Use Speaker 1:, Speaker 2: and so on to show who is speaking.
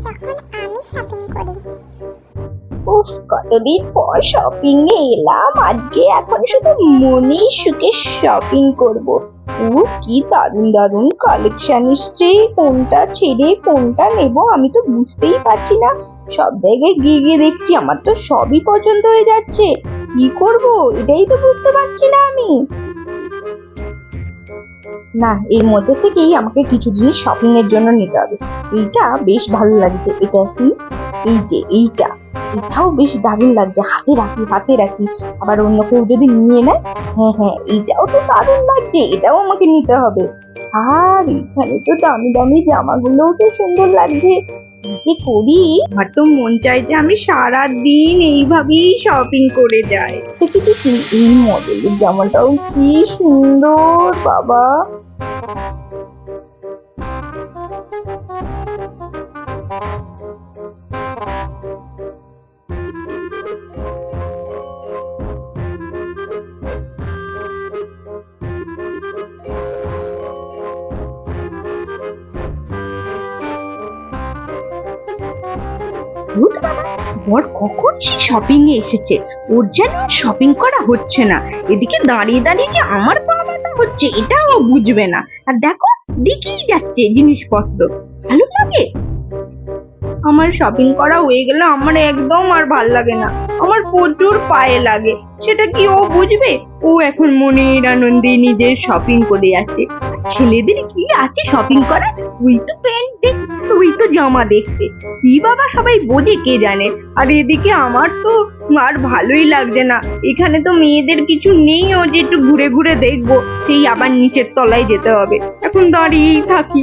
Speaker 1: যখন আমি শপিং করি।
Speaker 2: উফ, কতদিন পর শপিং এ এলাম। আজকে এখন শুধু মনের সুখে শপিং করব। ও কি দারুণ দারুণ কালেকশন এসছে। কোনটা ছেড়ে, কোনটা নেব, আমি তো বুঝতেই পারছি না। সব জায়গায় গিয়ে গিয়ে দেখছি, আমার তো সবই পছন্দ হয়ে যাচ্ছে। কি করব? এটাই তো বুঝতে পারছি না আমি। না, এর মধ্যে থেকেই আমাকে কিছু জিনিস শপিং এর জন্য নিতে হবে। এইটা বেশ ভালো লাগছে, এটা কি? এই যে এইটা, এটাও বেশ দারুণ লাগছে, হাতে রাখি হাতে রাখি। আবার অন্য কেউ যদি নিয়ে নেয় হ্যাঁ হ্যাঁ এইটাও তো দারুণ লাগছে, এটাও আমাকে নিতে হবে। আর এখানে তো দামি দামি জামাগুলোও তো সুন্দর লাগছে। যে করি? আমার তো মন চাই যে আমি সারা দিন এইভাবেই শপিং করে যাই। দেখি দেখি এই মডেলের জামাটাও কি সুন্দর বাবা। বাবা, বর কখন সে শপিং এ এসেছে? ওর যেন শপিং করা হচ্ছে না। এদিকে দাঁড়িয়ে দাঁড়িয়ে যে আমার পা ব্যথা হচ্ছে, এটাও বুঝবে না। আর দেখো, দিকেই যাচ্ছে জিনিসপত্র। আমার শপিং করা হয়ে গেলে আমার একদম আর ভালো লাগে না। আমার প্রচুর পায়ে লাগে। সেটা কি ও বুঝবে? ও এখন মনের আনন্দে নিজের শপিং করে আছে। ছেলেদের কি আছে শপিং করার? ওই তো প্যান্ট দেখ, তুই তো জামা দেখতে। কি বাবা সবাই বোঝে, কে জানে? আর এদিকে আমার তো আর ভালোই লাগছে না। এখানে তো মেয়েদের কিছু নেই, ও যে একটু ঘুরে ঘুরে দেখব। সেই আবার নিচের তলায় যেতে হবে। এখন দাঁড়িয়েই থাকি।